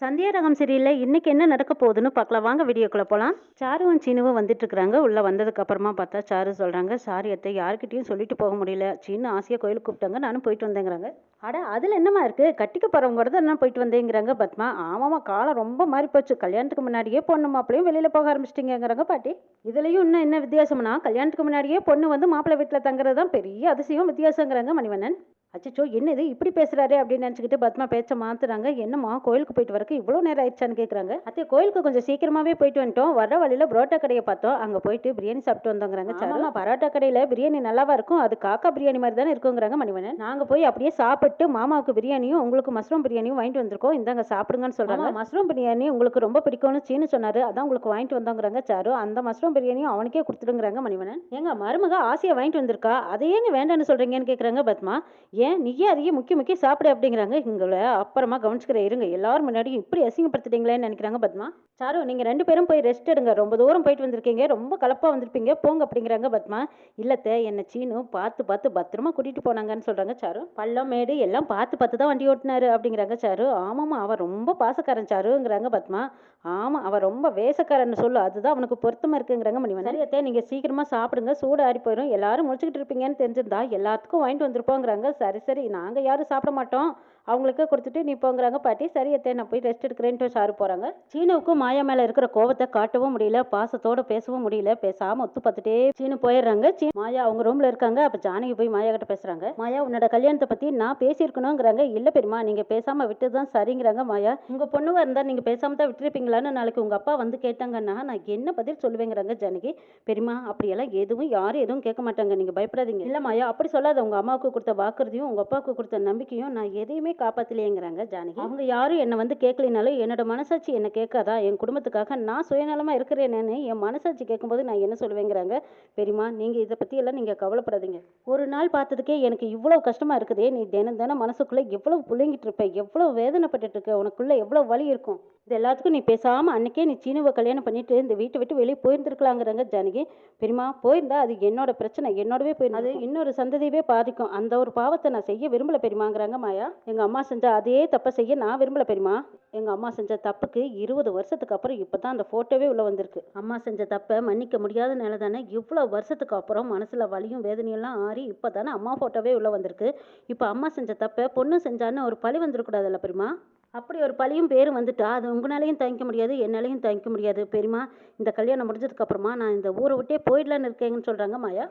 சந்தியா ரகம் சரியில்லை இன்னைக்கு என்ன நடக்க போகுதுன்னு பார்க்கலாம். வாங்க வீடியோக்குள்ளே போகலாம் சாருவும் சீனுவும் வந்துட்டு இருக்கிறாங்க உள்ள வந்ததுக்கு அப்புறமா பார்த்தா சாரு சொல்கிறாங்க சாரி அத்தை யார்கிட்டயும் சொல்லிட்டு போக முடியல. சீனு ஆசையாக கோயிலுக்கு கூப்பிட்டாங்க. நானும் போயிட்டு வந்தேங்கிறாங்க. அட அதில் என்னமா இருக்கு? கட்டிக்க போறவங்க கூட தான் போயிட்டு வந்தேங்கிறாங்க பத்மா. ஆமாமா காலம் ரொம்ப மாறி போச்சு. கல்யாணத்துக்கு முன்னாடியே பொண்ணு மாப்பிளையும் வெளியில் போக ஆரம்பிச்சிட்டிங்கிறாங்க பாட்டி. இதுலேயும் இன்னும் என்ன வித்தியாசம்னா கல்யாணத்துக்கு முன்னாடியே பொண்ணு வந்து மாப்பிள்ளை வீட்டில் தங்குறது தான் பெரிய அதிசயம் வித்தியாசங்கிறாங்க மணிவண்ணன். அச்சச்சோ என்னது இப்படி பேசுறாரு அப்படின்னு நினச்சிக்கிட்டு பத்மா பேச்ச மாத்துறாங்க. என்னம்மா கோயிலுக்கு போயிட்டு வரக்கு இவ்வளோ நேரம் ஆயிடுச்சான்னு கேட்குறாங்க அத்தை கோயிலுக்கு கொஞ்சம் சீக்கிரமாவே போயிட்டு வந்துட்டோம். வர வழியில புரோட்டா கடையை பார்த்தோம். அங்கே போயிட்டு பிரியாணி சாப்பிட்டு வந்தோங்கிறாங்க. சாருமா பரோட்டா கடையில் பிரியாணி நல்லாவா இருக்கும்? அது காக்கா பிரியாணி மாதிரி தானே இருக்குங்கிறாங்க மணிவண்ணன். நாங்கள் போய் அப்படியே சாப்பிட்டு மாமாவுக்கு பிரியாணியும் உங்களுக்கு மஷ்ரூம் பிரியாணியும் வாங்கிட்டு வந்திருக்கோம். இந்தாங்க சாப்பிடுங்கன்னு சொல்றாங்க. மஷ்ரூம் பிரியாணி உங்களுக்கு ரொம்ப பிடிக்கும்னு சீனு சொன்னாரு. அதான் உங்களுக்கு வாங்கிட்டு வந்தோங்கிறாங்க சாரு. அந்த மஷ்ரூம் பிரியாணியும் அவனுக்கே கொடுத்துடுங்கிறாங்க மணிவண்ணன். ஏங்க மருமக ஆசையை வாங்கிட்டு வந்திருக்கா? அதை ஏங்க வேண்டாம்னு சொல்றீங்கன்னு கேட்குறாங்க பத்மா? ஏன்? நீயே அதையே முக்கிய முக்கிய சாப்பிடு அப்படிங்கிறாங்க. இங்களை அப்புறமா கவனிச்சுக்கிற இருங்க. எல்லாரும் முன்னாடியும் இப்படி அசிங்கப்படுத்திட்டீங்களேன்னு நினைக்கிறாங்க பத்மா. சாரு நீங்கள் ரெண்டு பேரும் போய் ரெஸ்ட் எடுங்க. ரொம்ப தூரம் போயிட்டு வந்திருக்கீங்க. ரொம்ப கலப்பாக வந்திருப்பீங்க. போங்க அப்படிங்கிறாங்க பத்மா. இல்லத்த என்ன சீனு? பார்த்து பார்த்து பத்திரமா கூட்டிகிட்டு போனாங்கன்னு சொல்கிறாங்க சாரு. பள்ளம் மேடு எல்லாம் பார்த்து பார்த்து தான் வண்டி ஓட்டினாரு அப்படிங்கிறாங்க சாரு. ஆமாம்மா அவன் ரொம்ப பாசக்காரன் சாருங்கிறாங்க பத்மா. ஆமா அவன் ரொம்ப வேசக்காரன்னு சொல்லு. அதுதான் அவனுக்கு பொருத்தமாக இருக்குங்கிறாங்க மணிவன் சரி நீங்கள் சீக்கிரமாக சாப்பிடுங்க. சூடு ஆறி போயிடும் எல்லாரும் முடிச்சுக்கிட்டு இருப்பீங்கன்னு தெரிஞ்சிருந்தா எல்லாத்துக்கும் வாங்கிட்டு வந்திருப்போங்கிறாங்க சரி. சரி நாங்க யாரும் சாப்பிட மாட்டோம். அவங்களுக்கு கொடுத்துட்டு நீ போங்கிறாங்க பாட்டி. சரி எத்தே நான் போய் ரெஸ்ட் எடுக்கிறேன்ட்டு சாரு போகிறாங்க சீனுவுக்கும் மாயா மேலே இருக்கிற கோவத்தை காட்டவும் முடியல பாசத்தோட பேசவும் முடியல பேசாம ஒத்து பார்த்துட்டே சீனு போயிடுறாங்க. சீ மாயா அவங்க ரூம்ல இருக்காங்க. அப்போ ஜானகி போய் மாயா கிட்ட பேசுறாங்க. மாயா உன்னோட கல்யாணத்தை பத்தி நான் பேசியிருக்கணுங்கிறாங்க இல்ல பெரியமா நீங்க பேசாம விட்டுதான் சரிங்கிறாங்க மாயா. உங்க பொண்ணுவா இருந்தா நீங்க பேசாம தான் விட்டுருப்பீங்களான்னு நாளைக்கு உங்க அப்பா வந்து கேட்டாங்கன்னா நான் என்ன பதில் சொல்லுவேங்கிறாங்க ஜானகி? பெரியமா அப்படியெல்லாம் எதுவும் யாரும் எதுவும் கேட்க மாட்டாங்க. நீங்க பயப்படாதீங்க. இல்ல மாயா அப்படி சொல்லாத. உங்க அம்மாவுக்கு கொடுத்த வாக்குறுதியும் உங்க அப்பாவுக்கு கொடுத்த நம்பிக்கையும் நான் எதையுமே காப்பாத்தலையேங்கிறாங்க ஜானகி. அவங்க யாரும் என்னை வந்து கேட்கலினாலும் என்னோட மனசாட்சி என்ன கேட்காதா? என் குடும்பத்துக்காக நான் சுயநலமா இருக்கிறேனேன்னு என் மனசாட்சி கேட்கும்போது நான் என்ன சொல்லுவேங்கிறாங்க? பெரியமா நீங்க இதை பத்தி எல்லாம் நீங்க கவலைப்படாதீங்க. ஒரு நாள் பார்த்ததுக்கே எனக்கு இவ்வளவு கஷ்டமா இருக்குதே. நீ தினம் தினம் மனசுக்குள்ள எவ்வளவு புழுங்கிட்டு இருப்ப? எவ்வளவு வேதனைப்பட்டுட்டு இருக்க? உனக்குள்ள எவ்வளவு வலி இருக்கும்? இது எல்லாத்துக்கும் நீ பேசாம அன்னைக்கே நீ சீனுவை கல்யாணம் பண்ணிட்டு இந்த வீட்டை விட்டு வெளியே போயிருந்துருக்கலாங்கிறாங்க ஜானகி. பெரியமா போயிருந்தா அது என்னோட பிரச்சனை. என்னோடவே போயிருந்தா அது இன்னொரு சந்ததியவே பாதிக்கும். அந்த ஒரு பாவத்தை நான் செய்ய விரும்பல பெரியமாங்கிறாங்க மாயா. எங்கள் அம்மா செஞ்ச அதே தப்பை செய்ய நான் விரும்பல பெரியமா எங்கள் அம்மா செஞ்ச தப்புக்கு இருபது வருஷத்துக்கு அப்புறம் இப்போ தான் அந்த ஃபோட்டோவே உள்ளே வந்திருக்கு. அம்மா செஞ்ச தப்பை மன்னிக்க முடியாத நிலை தானே இவ்வளோ வருஷத்துக்கு அப்புறம் மனசில் வலியும் வேதனையெல்லாம் ஆறி இப்போ தானே அம்மா ஃபோட்டோவே உள்ளே வந்திருக்கு. இப்போ அம்மா செஞ்ச தப்பை பொண்ணு செஞ்சான்னு ஒரு பழி வந்துடக்கூடாதுல்ல பெரியமா அப்படி ஒரு பழியும் பேர் வந்துட்டா அது உங்களாலையும் தயங்க முடியாது என்னாலையும் தயங்க முடியாது. பெரியமா இந்த கல்யாணம் முடிஞ்சதுக்கப்புறமா நான் இந்த ஊரை விட்டே போயிடலான்னு இருக்கேங்கன்னு சொல்கிறாங்க மாயா.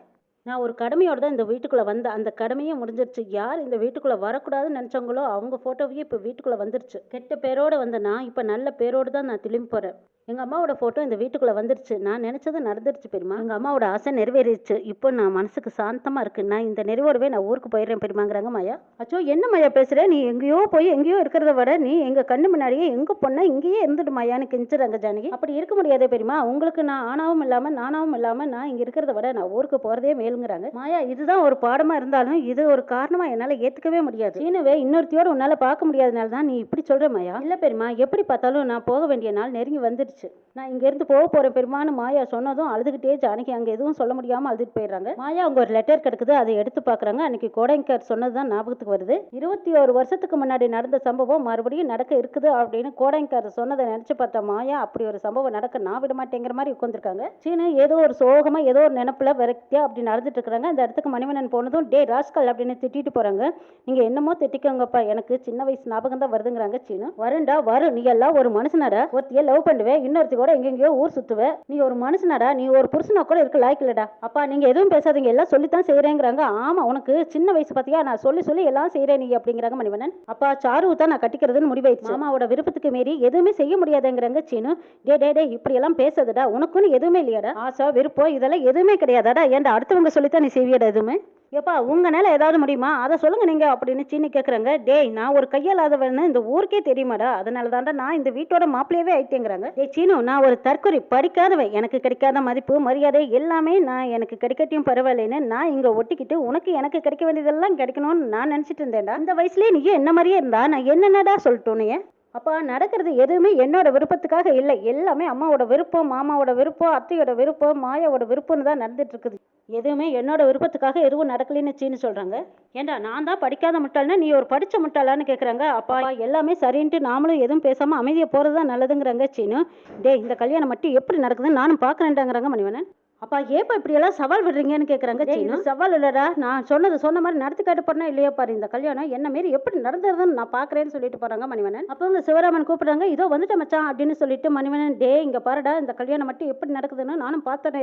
நான் ஒரு கடமையோட தான் இந்த வீட்டுக்குள்ளே வந்தேன் அந்த கடமையே முடிஞ்சிருச்சு. யார் இந்த வீட்டுக்குள்ளே வரக்கூடாதுன்னு நினச்சவங்களோ அவங்க ஃபோட்டோவையே இப்போ வீட்டுக்குள்ளே வந்துருச்சு. கெட்ட பேரோடு வந்த நான் இப்போ நல்ல பேரோடு தான் நான் திரும்பி போகிறேன் எங்கள் அம்மாவோட ஃபோட்டோ இந்த வீட்டுக்குள்ளே வந்துருச்சு. நான் நினச்சது நடந்துருச்சு பெருமா எங்கள் அம்மாவோட ஆசை நிறைவேறிடுச்சு. இப்போ நான் மனசுக்கு சாந்தமாக இருக்கு. நான் இந்த நிறைவோடவே நான் ஊருக்கு போயிடுறேன் பெருமாங்கிறாங்க மாயா. அச்சோ என்ன மாயா பேசுகிற நீ எங்கேயோ போய் எங்கேயோ இருக்கிறத விட நீ எங்கள் கண்ணு முன்னாடியே எங்கே பொண்ணா இங்கேயே இருந்துட்டு மாயான்னு கெஞ்சுறாங்க ஜானகி. அப்படி இருக்க முடியாதே பெருமா உங்களுக்கு நான் ஆணாவும் இல்லாமல் நானாவும் இல்லாமல் நான் இங்கே இருக்கிறத விட நான் ஊருக்கு போகிறதே மேலுங்கிறாங்க. மாயா இதுதான் ஒரு பாடமாக இருந்தாலும் இது ஒரு காரணமாக என்னால் ஏற்றுக்கவே முடியாது. சீனவே இன்னொருத்தியோட உன்னால் பார்க்க முடியாதனால தான் நீ இப்படி சொல்கிற மாயா. இல்லை பெருமா எப்படி பார்த்தாலும் நான் போக வேண்டிய நாள் நெருங்கி வந்துருச்சு நான் இங்கேருந்து போக போகிறேன் பெருமான்னு மாயா சொன்னதும் அழுதுகிட்டே ஜானகி அங்கே எதுவும் சொல்ல முடியாமல் அழுதுட்டு போயிடுறாங்க. மாயா அவங்க ஒரு லெட்டர் கிடக்குது. அதை எடுத்து பார்க்குறாங்க. அன்னைக்கு கோடைங்கர் சொன்னது தான் ஞாபகத்துக்கு வருது. இருபத்தி ஒரு வருஷத்துக்கு முன்னாடி நடந்த சம்பவம் மறுபடியும் நடக்க இருக்குது அப்படின்னு கோடைங்கர் சொன்னதை நினச்சி பார்த்தா மாயா அப்படி ஒரு சம்பவம் நடக்க நான் விட மாட்டேங்கிற மாதிரி உட்காந்துருக்காங்க சீனு ஏதோ ஒரு சோகமாக ஏதோ ஒரு நினப்பில் விரக்தியா அப்படி நடந்துட்டு இருக்கிறாங்க. அந்த இடத்துக்கு மணிவண்ணன் போனதும் டே ராஸ்கல் அப்படின்னு திட்டிட்டு போகிறாங்க நீங்கள் என்னமோ திட்டிக்கோங்கப்பா. எனக்கு சின்ன வயசு ஞாபகம் தான் வருதுங்கிறாங்க சீனு. வருண்டா வரும். நீ எல்லாம் ஒரு மனுஷனடா? ஒருத்திய லவ் பண்ணுவேன். இன்னொருத்தி கூட எங்கெங்கயோ ஊர் சுத்துவேன் நீ ஒரு மனுஷனாடா நீ ஒரு புருஷனா கூட இருக்க லாய்க்கு இல்லடா அப்பா நீங்க எதுவும் பேசாதீங்க. எல்லாம் சொல்லித்தான் செய்யறேங்கிறாங்க ஆமா உனக்கு சின்ன வயசு பாத்தியா? நான் சொல்லி சொல்லி எல்லாம் செய்யறேன் நீ அப்படிங்கிறாங்க மணிவண்ணன். அப்பா சாரு தான் நான் கட்டிக்கிறதுன்னு முடிவாயிடுச்சு. மாமாவோட விருப்பத்துக்கு மீறி எதுவுமே செய்ய முடியாதுங்கிறாங்க சீனு. டே டே டே இப்படி எல்லாம் பேசுதுடா. உனக்குன்னு எதுவுமே இல்லையாடா. ஆசா விருப்பம் இதெல்லாம் எதுவுமே கிடையாதாடா? ஏன்டா அடுத்தவங்க சொல்லித்தான் நீ செய்வியடா எதுவுமே? ஏப்பா உங்களால் ஏதாவது முடியுமா? அதை சொல்லுங்க நீங்கள் அப்படின்னு சீனி கேட்குறாங்க டேய் நான் ஒரு கையாலாதவன்னு இந்த ஊருக்கே தெரியுமாடா? அதனால தான்டா நான் இந்த வீட்டோட மாப்பிள்ளையவே ஆயிட்டேங்கிறாங்க. டேய் சீனு நான் ஒரு தற்கொலை படிக்காதவன் எனக்கு கிடைக்காத மதிப்பு மரியாதை எல்லாமே நான் எனக்கு கிடைக்கட்டியும் பரவாயில்லைன்னு நான் இங்கே ஒட்டிக்கிட்டு உனக்கு எனக்கு கிடைக்க வேண்டியதெல்லாம் கிடைக்கணும்னு நான் நினச்சிட்டு இருந்தேன்டா. இந்த வயசுலேயே நீ என்ன மாதிரியே இருந்தா? நான் என்னென்னடா சொல்லிட்டோன்னு அப்பா நடக்கிறது எதுவுமே என்னோட விருப்பத்துக்காக இல்லை. எல்லாமே அம்மாவோட விருப்பம் மாமாவோட விருப்பம் அத்தையோட விருப்பம் மாயாவோட விருப்பம்னு தான் நடந்துட்டு இருக்குது. எதுவுமே என்னோட விருப்பத்துக்காக எதுவும் நடக்கலைன்னு சீனு சொல்றாங்க. ஏண்டா நான் தான் படிக்காத முட்டாள்னா நீ ஒரு படிச்ச முட்டாளான்னு கேட்குறாங்க அப்பா எல்லாமே சரின்ட்டு நாமளும் எதுவும் பேசாம அமைதியை போறது தான் நல்லதுங்கிறாங்க சீனு. டே இந்த கல்யாணம் மட்டும் எப்படி நடக்குதுன்னு நானும் பார்க்கறேன்டாங்கிறாங்க மணிவனன் அப்பா ஏப்பா இப்படியெல்லாம் சவால் விடுறீங்கன்னு கேட்குறாங்க சீனு? சவால் இல்லடா. நான் சொன்னது சொன்ன மாதிரி நடத்தி காட்ட போறேனா இல்லையா பாரு இந்த கல்யாணம் என்ன மாரி எப்படி நடந்ததுன்னு நான் பார்க்கறேன்னு சொல்லிட்டு போறாங்க மணிவண்ணன். அப்போ அவங்க சிவராமன் கூப்பிடுறாங்க இதோ வந்துட்ட மச்சான் அப்படின்னு சொல்லிட்டு மணிவண்ணன் டே இங்க பாருடா இந்த கல்யாணம் மட்டும் எப்படி நடக்குதுன்னு நானும் பார்த்தேன்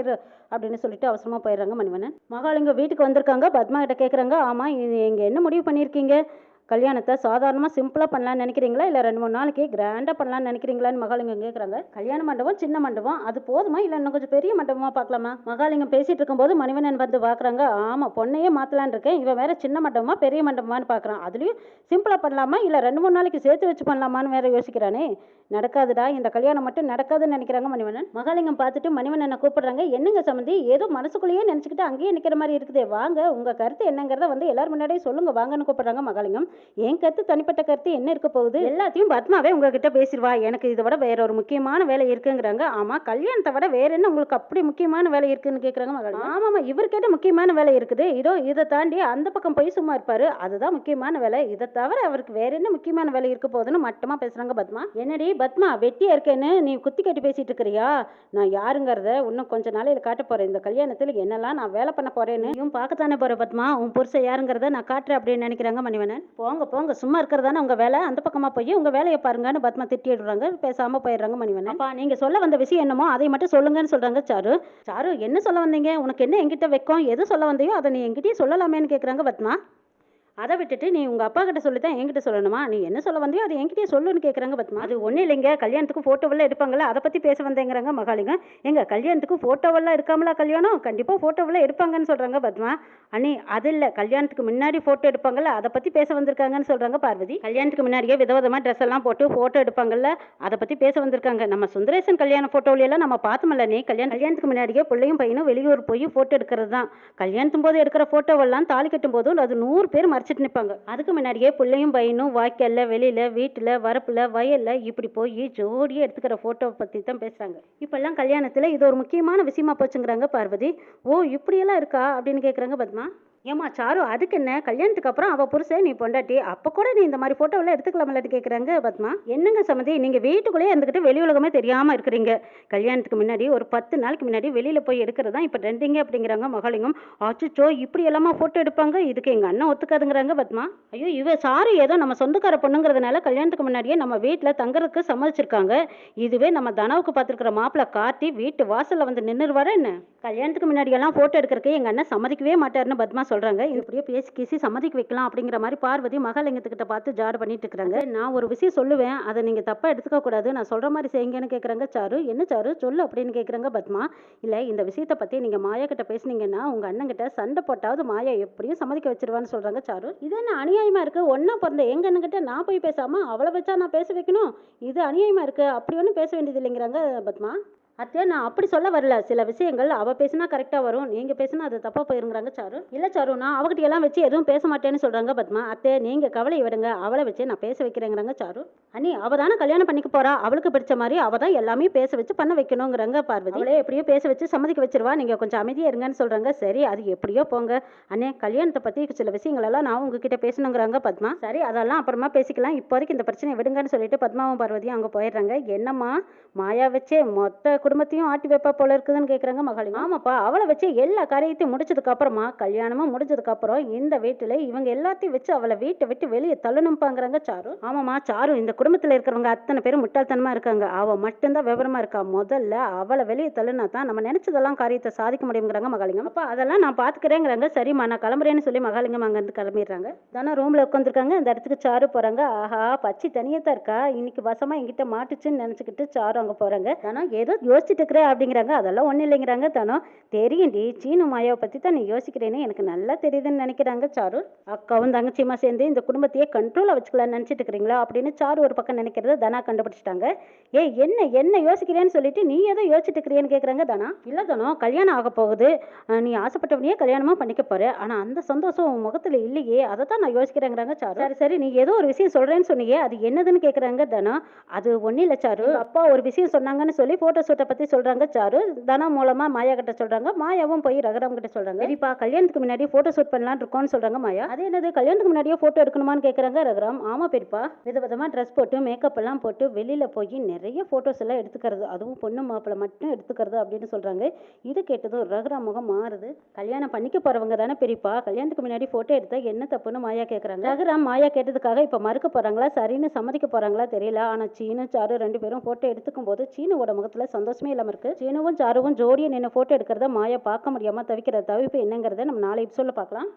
அப்படின்னு சொல்லிட்டு அவசரமா போயிடுறாங்க மணிவண்ணன். மகாலிங்க வீட்டுக்கு வந்திருக்காங்க பத்மா கிட்ட கேட்குறாங்க ஆமா இது இங்க என்ன முடிவு பண்ணியிருக்கீங்க? கல்யாணத்தை சாதாரணமாக சிம்பிளாக பண்ணலாம்னு நினைக்கிறீங்களா? இல்லை ரெண்டு மூணு நாளைக்கு கிராண்டாக பண்ணலாம்னு நினைக்கிறீங்களான்னு மகாலிங்கம் கேட்குறாங்க கல்யாண மண்டபம் சின்ன மண்டபம் அது போதுமா? இல்லை இன்னும் கொஞ்சம் பெரிய மண்டபமாக பார்க்கலாமா? மகாலிங்கம் பேசிகிட்டு இருக்கும்போது மணிவண்ணன் வந்து பார்க்குறாங்க ஆமாம் பொண்ணையே மாற்றலான்னு இருக்கேன். இவன் வேறு சின்ன மண்டபமா பெரிய மண்டபமான்னு பார்க்குறான் அதுலேயும் சிம்பிளாக பண்ணலாமா? இல்லை ரெண்டு மூணு நாளைக்கு சேர்த்து வச்சு பண்ணலாமான்னு வேறு யோசிக்கிறானே. நடக்காதுடா இந்த கல்யாணம் மட்டும் நடக்காதுன்னு நினைக்கிறாங்க மணிவண்ணன். மகாலிங்கம் பார்த்துட்டு மணிவண்ணனை கூப்பிடுறாங்க. என்னங்க சம்மந்தி ஏதோ மனசுக்குள்ளேயே நினச்சிக்கிட்டு அங்கேயே நிற்கிற மாதிரி இருக்குதே. வாங்க உங்கள் கருத்து என்னங்கிறத வந்து எல்லாரும் முன்னாடியே சொல்லுங்கள் வாங்கன்னு கூப்பிடுறாங்க மகாலிங்கம். என் கருத்து தனிப்பட்ட கருத்து என்ன இருக்க போகுது? எல்லாத்தையும் பத்மாவே உங்ககிட்ட பேசிடுவா எனக்கு இதை விட வேற ஒரு முக்கியமான வேலை இருக்குங்கிறாங்க. ஆமா கல்யாணத்தை விட வேற என்ன உங்களுக்கு அப்படி முக்கியமான வேலை இருக்குன்னு கேட்குறாங்க மகாலிங்கம் ஆமாம்மா இவர் கேட்ட முக்கியமான வேலை இருக்குது. இதோ இதை தாண்டி அந்த பக்கம் போய் சும்மா இருப்பாரு. அதுதான் முக்கியமான வேலை. இதை தவிர அவருக்கு வேற என்ன முக்கியமான வேலை இருக்க போகுதுன்னு மட்டமா பேசுறாங்க பத்மா. என்னடி பத்மா வெட்டியா இருக்கேன்னு நீ குத்தி கட்டி பேசிட்டு இருக்கிறியா? நான் யாருங்கிறத இன்னும் கொஞ்ச நாளையில காட்ட போறேன். இந்த கல்யாணத்துல என்னெல்லாம் நான் வேலை பண்ண போறேன்னு. இவன் பார்க்கத்தானே போற பத்மா? உன் புருஷன் யாருங்கிறத நான் காட்டுறேன் அப்படின்னு நினைக்கிறாங்க மணிவண்ணன். போங்க போங்க. சும்மா இருக்கிறதானே உங்க வேலை? அந்த பக்கமா போய் உங்க வேலையை பாருங்கன்னு பத்மா திட்டிடுறாங்க. பேசாம போயிடுறாங்க மணிவண்ணன். அப்பா நீங்க சொல்ல வந்த விஷயம் என்னமோ அதை மட்டும் சொல்லுங்கன்னு சொல்றாங்க சாரு. சாரு என்ன சொல்ல வந்தீங்க? உனக்கு என்ன என்கிட்ட வைக்கும்? எது சொல்ல வந்தியோ அதை நீ என்கிட்டயே சொல்லலாமேன்னு கேட்குறாங்க பத்மா. அதை விட்டுட்டு நீ உங்கள் அப்பா கிட்ட சொல்லி தான் என்கிட்ட சொல்லணுமா? நீ என்ன சொல்ல வந்தியோ அது என்கிட்டயே சொல்லுன்னு கேட்குறாங்க பத்மா அது ஒன்றும் இல்லைங்க. கல்யாணத்துக்கு ஃபோட்டோவெல்லாம் எடுப்பாங்கல்ல அதை பற்றி பேச வந்தேங்கிறாங்க மகாலிங்க எங்க கல்யாணத்துக்கு ஃபோட்டோவெல்லாம் எடுக்காமலா கல்யாணம்? கண்டிப்பாக ஃபோட்டோவெல்லாம் எடுப்பாங்கன்னு சொல்கிறாங்க பத்மா அண்ணி அது இல்லை. கல்யாணத்துக்கு முன்னாடி ஃபோட்டோ எடுப்பாங்கல்ல அதை பற்றி பேச வந்திருக்காங்கன்னு சொல்கிறாங்க பார்வதி. கல்யாணத்துக்கு முன்னாடியே விதவிதமாக ட்ரெஸ் எல்லாம் போட்டு ஃபோட்டோ எடுப்பாங்கல்ல அதை பற்றி பேச வந்திருக்காங்க. நம்ம சுந்தரேசன் கல்யாண ஃபோட்டோவிலாம் நம்ம பார்த்தோம்ல நீ கல்யாணம் கல்யாணத்துக்கு முன்னாடியே பிள்ளையும் பையனும் வெளியூர் போய் ஃபோட்டோ எடுக்கிறது தான் கல்யாணத்தும் போது எடுக்கிற ஃபோட்டோவெல்லாம் தாலி கட்டும் போதும் அது நூறு பேர் மறைச்சிட்டு நிற்பாங்க அதுக்கு முன்னாடியே பிள்ளையும் பையனும் வாய்க்காலில் வெளியில வீட்டில் வரப்புல வயல்ல இப்படி போய் ஜோடியாக எடுத்துக்கிற ஃபோட்டோ பற்றி தான் பேசுகிறாங்க இப்போல்லாம் கல்யாணத்தில் இது ஒரு முக்கியமான விஷயமா போச்சுங்கிறாங்க பார்வதி. ஓ இப்படியெல்லாம் இருக்கா அப்படின்னு கேட்குறாங்க பத்மா. ஏம்மா சாரு அதுக்கு என்ன? கல்யாணத்துக்கு அப்புறம் அவள் புருஷன் நீ பொண்டாட்டி. அப்போ கூட நீ இந்த மாதிரி ஃபோட்டோவில் எடுத்துக்கலாமலன்னு கேட்குறாங்க பத்மா. என்னங்க சம்மதி நீங்கள் வீட்டுக்குள்ளேயே இருந்துக்கிட்டு வெளி உலகமே தெரியாமல் இருக்கிறீங்க. கல்யாணத்துக்கு முன்னாடி ஒரு பத்து நாளைக்கு முன்னாடி வெளியில் போய் எடுக்கிறது தான் இப்போ ட்ரெண்டிங்க அப்படிங்கிறாங்க மகளிங்கும் ஆச்சுச்சோ இப்படி எல்லாமா ஃபோட்டோ எடுப்பாங்க? இதுக்கு எங்கள் அண்ணன் ஒத்துக்காதுங்கிறாங்க பத்மா. ஐயோ இவ சாரு ஏதோ நம்ம சொந்தக்கார பொண்ணுங்கிறதுனால கல்யாணத்துக்கு முன்னாடியே நம்ம வீட்டில் தங்குறதுக்கு சம்மதிச்சிருக்காங்க. இதுவே நம்ம தனவுக்கு பார்த்துருக்குற மாப்பிள்ளை கார்த்தி வீட்டு வாசலில் வந்து நின்றுருவாரு என்ன? கல்யாணத்துக்கு முன்னாடியெல்லாம் ஃபோட்டோ எடுக்கிறதுக்கு எங்கள் அண்ணன் சம்மதிக்கவே மாட்டாருன்னு பத்மா சொல்கிறாங்க இது இப்படியே பேசி கீசி சம்மதிக்க வைக்கலாம் அப்படிங்கிற மாதிரி பார்வதி மகாலிங்கத்துக்கிட்ட பார்த்து ஜாடு பண்ணிட்டு இருக்கிறாங்க. நான் ஒரு விஷயம் சொல்லுவேன். அதை நீங்கள் தப்பாக எடுத்துக்க கூடாது. நான் சொல்கிற மாதிரி செய்யுங்கன்னு கேட்குறாங்க சாரு என்ன சாரு? சொல்லு அப்படின்னு கேட்குறாங்க பத்மா. இல்லை இந்த விஷயத்தை பற்றி நீங்கள் மாயா கிட்ட பேசுனீங்கன்னா உங்கள் அண்ணன்கிட்ட சண்டை போட்டாவது மாயா எப்படியும் சம்மதிக்க வச்சிருவான்னு சொல்கிறாங்க சாரு. இது என்ன அநியாயமாக இருக்குது ஒன்றா பிறந்த எங்கள் அண்ணன்கிட்ட நான் போய் பேசாமல் அவளை வச்சா நான் பேச வைக்கணும்? இது அநியாயமாக இருக்குது அப்படி ஒன்றும் பேச வேண்டியது இல்லைங்கிறாங்க பத்மா. அத்தையா நான் அப்படி சொல்ல வரல. சில விஷயங்கள் அவள் பேசினா கரெக்டாக வரும். நீங்கள் பேசினா அது தப்பாக போயிருங்கிறாங்க சாரு. இல்லை சாரு நான் அவகிட்ட எல்லாம் வச்சு எதுவும் பேச மாட்டேன்னு சொல்கிறாங்க பத்மா. அத்தை நீங்கள் கவலை விடுங்க. அவளை வச்சு நான் பேச வைக்கிறேங்கிறாங்க சாரு. அண்ணி அவ தானே கல்யாணம் பண்ணிக்க போறா. அவளுக்கு பிடிச்ச மாதிரி அவள் தான் எல்லாமே பேச வச்சு பண்ண வைக்கணுங்கிறாங்க பார்வதி. அவளே எப்படியோ பேச வச்சு சம்மதிக்க வச்சிருவா. நீங்கள் கொஞ்சம் அமைதியாக இருங்கன்னு சொல்கிறாங்க சரி அது எப்படியோ போங்க. அண்ணே கல்யாணத்தை பற்றி சில விஷயங்கள் எல்லாம் நான் உங்ககிட்ட பேசணுங்கிறாங்க பத்மா. சரி அதெல்லாம் அப்புறமா பேசிக்கலாம். இப்போதைக்கு இந்த பிரச்சனையை விடுங்கன்னு சொல்லிட்டு பத்மாவும் பார்வதியும் அங்கே போயிடுறாங்க. என்னம்மா மாயா வச்சே மொத்த குடும்பத்தையும் ஆட்டி வைப்பா போல இருக்குதுன்னு கேட்குறாங்க மகளிங்க ஆமாப்பா அவளை வச்சு எல்லா காரியத்தையும் முடிச்சதுக்கு அப்புறமா கல்யாணமும் முடிஞ்சதுக்கு அப்புறம் இந்த வீட்டில் இவங்க எல்லாத்தையும் வச்சு அவளை வீட்டை விட்டு வெளியே தள்ளணும்பாங்கிறாங்க சாரு. ஆமாம்மா சாரு இந்த குடும்பத்தில் இருக்கிறவங்க அத்தனை பேரும் முட்டாள்தனமா இருக்காங்க. அவ மட்டும்தான் விவரமா இருக்கா. முதல்ல அவளை வெளியே தள்ளுனா தான் நம்ம நினைச்சதெல்லாம் காரியத்தை சாதிக்க முடியுங்கிறாங்க மகாலிங்கம். அப்பா அதெல்லாம் நான் பார்த்துக்கிறேங்கிறாங்க சரிம்மா நான் கிளம்புறேன்னு சொல்லி மகாலிங்கம் அங்கேருந்து கிளம்பிடுறாங்க. தானே ரூமில் உட்காந்துருக்காங்க இந்த இடத்துக்கு சாரு போகிறாங்க ஆஹா பச்சி தனியாக தான் இருக்கா. இன்னைக்கு வசமாக என்கிட்ட மாட்டுச்சுன்னு நினச்சிக்கிட்டு சாரு அங்கே போகிறாங்க தானே ஏதோ யோசிச்சுட்டு இருக்கிற அப்படிங்கிறாங்க. அதெல்லாம் ஒன்றும் இல்லைங்கிறாங்க தானோ. தெரியும்டி சீனு மாயாவை பற்றி தான் நீ யோசிக்கிறேன்னு எனக்கு நல்லா தெரியுதுன்னு நினைக்கிறாங்க சாரு அக்காவும் தங்கச்சியுமா சேர்ந்து இந்த குடும்பத்தையே கண்ட்ரோலாக வச்சுக்கலாம்னு நினச்சிட்டு இருக்கிறீங்களா அப்படின்னு சாரு ஒரு பக்கம் நினைக்கிறத தனா கண்டுபிடிச்சிட்டாங்க. ஏய் என்ன என்ன யோசிக்கிறேன்னு சொல்லிட்டு நீ ஏதோ யோசிச்சுட்டு இருக்கிறேன்னு கேட்குறாங்க தானா. இல்லை தானோ கல்யாணம் ஆக போகுது. நீ ஆசைப்பட்டவனையே கல்யாணமாக பண்ணிக்க போற. ஆனால் அந்த சந்தோஷம் உன் முகத்தில் இல்லையே. அதை தான் நான் யோசிக்கிறேங்கிறாங்க சாரு. சரி சரி நீ ஏதோ ஒரு விஷயம் சொல்கிறேன்னு சொன்னீங்க அது என்னதுன்னு கேட்குறாங்க தனா. அது ஒன்றும் இல்லை சாரு. அப்பா ஒரு விஷயம் சொன்னாங்கன்னு சொல்லி ஃபோட்டோ ஷூட்டை பற்றி சொல்கிறாங்க சாரு. தனா மூலமாக மாயா கிட்ட சொல்கிறாங்க மாயாவும் போய் ரகுராம் கிட்ட சொல்கிறாங்க சரிப்பா கல்யாணத்துக்கு முன்னாடி ஃபோட்டோ ஷூட் பண்ணலான்னு இருக்கோம்னு சொல்கிறாங்க மாயா. அது என்னது? கல்யாணத்துக்கு முன்னாடியே ஃபோட்டோ எடுக்கணுமான்னு கேட்குறாங்க ரகுராம். ஆமாம் பெரியப்பா. விதவிதமாக ட்ரெஸ் போட்டு மேக்கப் எல்லாம் போட்டு வெளியில் போய் நிறைய ஃபோட்டோஸ் எல்லாம் எடுத்துக்கிறது. அதுவும் பொண்ணு மாப்பிள்ளை மட்டும் எடுத்துக்கிறது அப்படின்னு சொல்கிறாங்க இது கேட்டதும் ரகுராம் முகம் மாறுது. கல்யாணம் பண்ணிக்க போகிறவங்க தானே பெரியப்பா. கல்யாணத்துக்கு முன்னாடி ஃபோட்டோ எடுத்தா என்ன தப்புன்னு மாயா கேட்குறாங்க ரகுராம் மாயா கேட்டதுக்காக இப்போ மறுக்க போகிறாங்களா சரின்னு சம்மதிக்க போகிறாங்களா தெரியல. ஆனால் சீனு சாரு ரெண்டு பேரும் ஃபோட்டோ எடுத்துக்கும் போது சீனுவோட முகத்தில் சந்தோஷமே இல்லாமல் இருக்குது சீனுவும் சாருவும் ஜோடியை நின்று ஃபோட்டோ எடுக்கிறத மாயா பார்க்க முடியாமல் தவிக்கிற தவிப்பு என்னங்கிறத நம்ம நாளை சொல்ல பார்க்கலாம்.